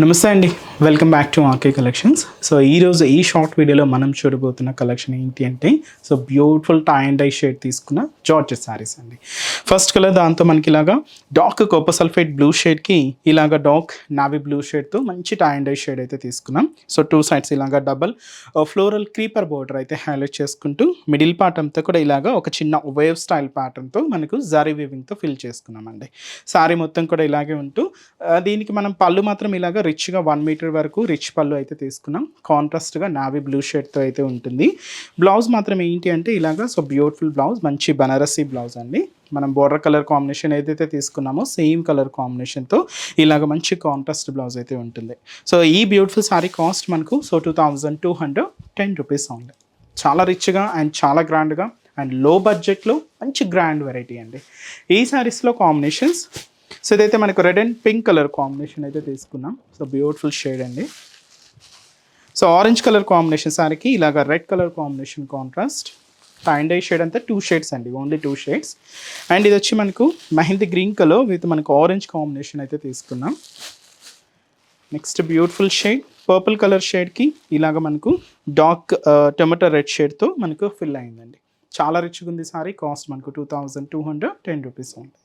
నమస్తే అండి. Welcome back to RK collections so ఈరోజు ఈ షార్ట్ వీడియోలో మనం చూడబోతున్న కలెక్షన్ ఏంటి అంటే so beautiful tie and dye shade తీసుకున్న జార్జెస్ శారీస్ అండి. ఫస్ట్ కలర్ దాంతో మనకి ఇలాగా డార్క్ కోపర్ సల్ఫేట్ బ్లూ షేడ్కి ఇలాగా డార్క్ నావీ బ్లూ షేడ్తో మంచి టై అండ్ డై షేడ్ అయితే తీసుకున్నాం. సో టూ సైడ్స్ ఇలాగా డబల్ ఫ్లోరల్ క్రీపర్ బోర్డర్ అయితే హైలైట్ చేసుకుంటూ మిడిల్ పార్ట్ అంతా కూడా ఇలాగా ఒక చిన్న వేవ్ స్టైల్ ప్యాటర్న్తో మనకు జారీ వీవింగ్తో ఫిల్ చేసుకున్నామండి. సారీ మొత్తం కూడా ఇలాగే ఉంటూ దీనికి మనం పళ్ళు మాత్రం ఇలాగా రిచ్గా వన్ మీటర్ వరకు రిచ్ పళ్ళు అయితే తీసుకున్నాం. కాంట్రాస్ట్గా నావీ బ్లూ షేడ్తో అయితే ఉంటుంది. బ్లౌజ్ మాత్రం ఏంటి అంటే ఇలాగా సో బ్యూటిఫుల్ బ్లౌజ్ మంచి బనారసీ బ్లౌజ్ అండి. మనం బోర్డర్ కలర్ కాంబినేషన్ ఏదైతే తీసుకున్నామో సేమ్ కలర్ కాంబినేషన్తో ఇలాగ మంచి కాంట్రాస్ట్ బ్లౌజ్ అయితే ఉంటుంది. సో ఈ బ్యూటిఫుల్ సారీ కాస్ట్ మనకు so two thousand two hundred ten rupees ఉంది చాలా రిచ్గా అండ్ చాలా గ్రాండ్గా అండ్లో బడ్జెట్లో మంచి గ్రాండ్ వెరైటీ అండి. ఈ శారీస్లో కాంబినేషన్స్ సో ఇదైతే మనకు red and pink colour combination అయితే తీసుకున్నాం. సో బ్యూటిఫుల్ షేడ్ అండి. సో ఆరెంజ్ కలర్ కాంబినేషన్ సారీకి ఇలాగ red colour combination contrast and I shade అంతా టూ షేడ్స్ అండి ఓన్లీ టూ షేడ్స్ అండ్ ఇది వచ్చి మనకు మెహందీ గ్రీన్ కలర్ విత్ మనకు ఆరెంజ్ కాంబినేషన్ అయితే తీసుకున్నాం. Next beautiful shade purple colour షేడ్కి ఇలాగ మనకు డార్క్ టొమాటో రెడ్ షేడ్తో మనకు ఫిల్ అయిందండి. చాలా రిచ్గా ఉంది సారీ కాస్ట్ మనకు two thousand two hundred ten rupees ఉంది.